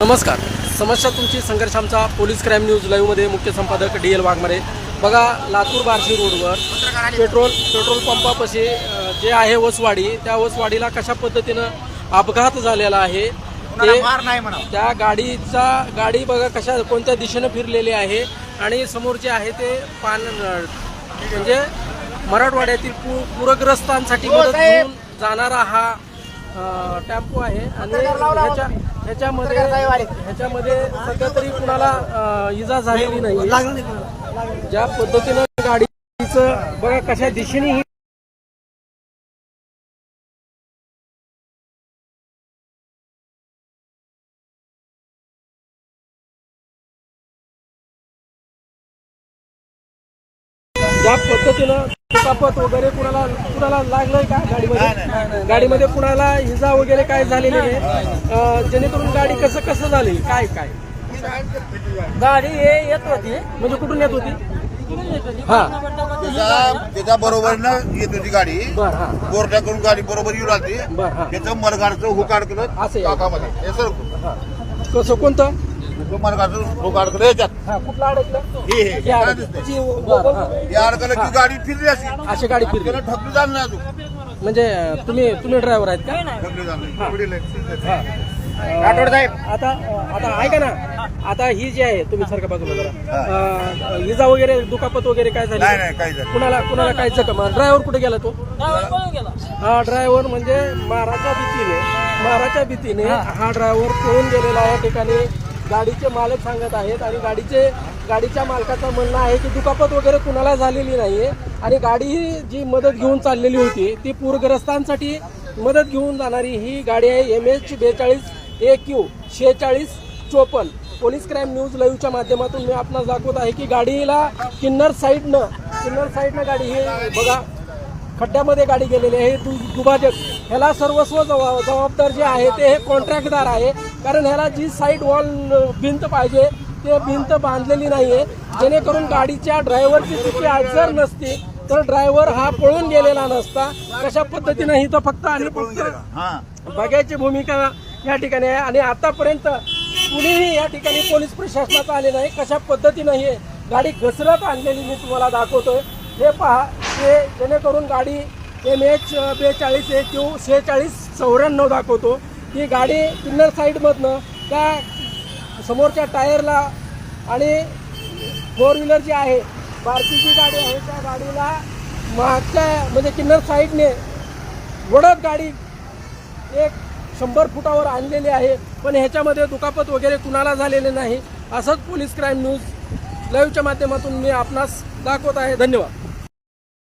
नमस्कार. समस्या तुमची संघर्ष आमचा पोलीस क्राईम न्यूज लाईव्हमध्ये मुख्य संपादक डी एल वाघमारे. बघा लातूर बार्शी रोडवर पेट्रोल पेट्रोल पंपापाशी जे आहे वसवाडी त्या वसवाडीला कशा पद्धतीनं अपघात झालेला आहे? ते त्या गाडीचा गाडी बघा कशा कोणत्या दिशेनं फिरलेली आहे? आणि समोरचे आहे ते पान म्हणजे मराठवाड्यातील पू पूरग्रस्तांसाठी हो, मदत जाणारा हा टेम्पो आहे. आणि ह्याच्यामध्ये ह्याच्यामध्ये सध्या तरी कुणाला इजा झालेली नाही. ज्या पद्धतीनं गाडीचं बघा कशा दिशेने ही ज्या पद्धतीनं दुखापत वगैरे कुणाला कुणाला लागलंय का गाडीमध्ये? गाडीमध्ये कुणाला इजा वगैरे काय झालेली नाही. जेणेकरून गाडी कसं कसं झाली? काय काय? गाडी हे येत होती. म्हणजे कुठून येत होती? हा. त्याचा त्याच्या बरोबरनं येत होती गाडी. कोर्टाकडून गाडी बरोबर येऊ लागली बर त्याचं मलगाडचं हुक अडकलं असं आहे. चाकामध्ये हे सर हा. कसं कोणतं? मलगाडचं हुक अडकलं? याच्यात हा कुठलं अडकलं? हे हे हे काय अडकलं. दिसतंय? जी- बरं, हा. हे अडकलं की गाडी फिरली अशी. अशी गाडी फिरली. त्याला ठपली जाणार नाही अजून. म्हणजे अं, तुम्ही तुम्ही ड्रायव्हर आहेत का? ठपली जाणार नाही. हा. राठोड साहेब. आता आता ऐका ना. आता ही जी आहे तुम्ही सारखं बाजूला जरा अं, इजा वगैरे दुखापत वगैरे काय झाली? नाही नाही काही झालं कुणाला कुणाला काय जखम? ड्रायव्हर कुठे गेला तो? ड्रायव्हर पळून गेला हा ड्रायव्हर म्हणजे माराच्या भीतीने माराच्या भीतीने हा. ड्रायव्हर पळून गेलेला आहे या ठिकाणी. गाडीचे मालक सांगत आहेत आणि गाडीचे गाडीच्या मालकाचं म्हणणं आहे की दुखापत वगैरे कुणाला झालेली नाहीये. आणि गाडी ही जी मदत घेऊन चाललेली होती ती पूरग्रस्तांसाठी मदत घेऊन जाणारी ही गाडी आहे एम एच बेचाळीस ए क्यू शेहेचाळीस चोपन्न. पोलीस क्राईम न्यूज लाईव्हच्या माध्यमातून मी आपणास दाखवत आहे की गाडीला किन्नर साईडनं किन्नर साईडनं गाडी ही बघा खड्ड्यामध्ये गाडी गेलेली आहे. दु दुभाजक ह्याला सर्वस्व जबाबदार जे आहे ते हे कॉन्ट्रॅक्टदार आहे. कारण ह्याला जी साईड वॉल भिंत पाहिजे ते भिंत बांधलेली नाहीये. जेणेकरून गाडीच्या ड्रायव्हरची चुकी आज जर नसती तर ड्रायव्हर हा पळून गेलेला नसता. कशा पद्धतीनं इथं फक्त आणि फक्त हा. बघायची भूमिका या ठिकाणी आहे. आणि आतापर्यंत कुणीही या ठिकाणी पोलीस प्रशासनाचं आले नाही. कशा पद्धतीनं ही गाडी घसरत आणलेली मी तुम्हाला दाखवतोय. हे पहा हे जेणेकरून गाडी एम एच बेचाळीस ए क्यू शेहेचाळीस चौऱ्याण्णव दाखवतो. ती गाडी किन्नर साईडमधनं त्या समोरच्या टायरला आणि फोर व्हीलर जी आहे बारकीची गाडी आहे त्या गाडीला मागच्या म्हणजे किन्नर साईडने वडत गाडी एक शंभर फुटावर आणलेली आहे पण ह्याच्यामध्ये दुखापत वगैरे कुणाला झालेले नाही. असंच पोलीस क्राईम न्यूज लाईव्हच्या माध्यमातून मी आपणास दाखवत आहे. धन्यवाद.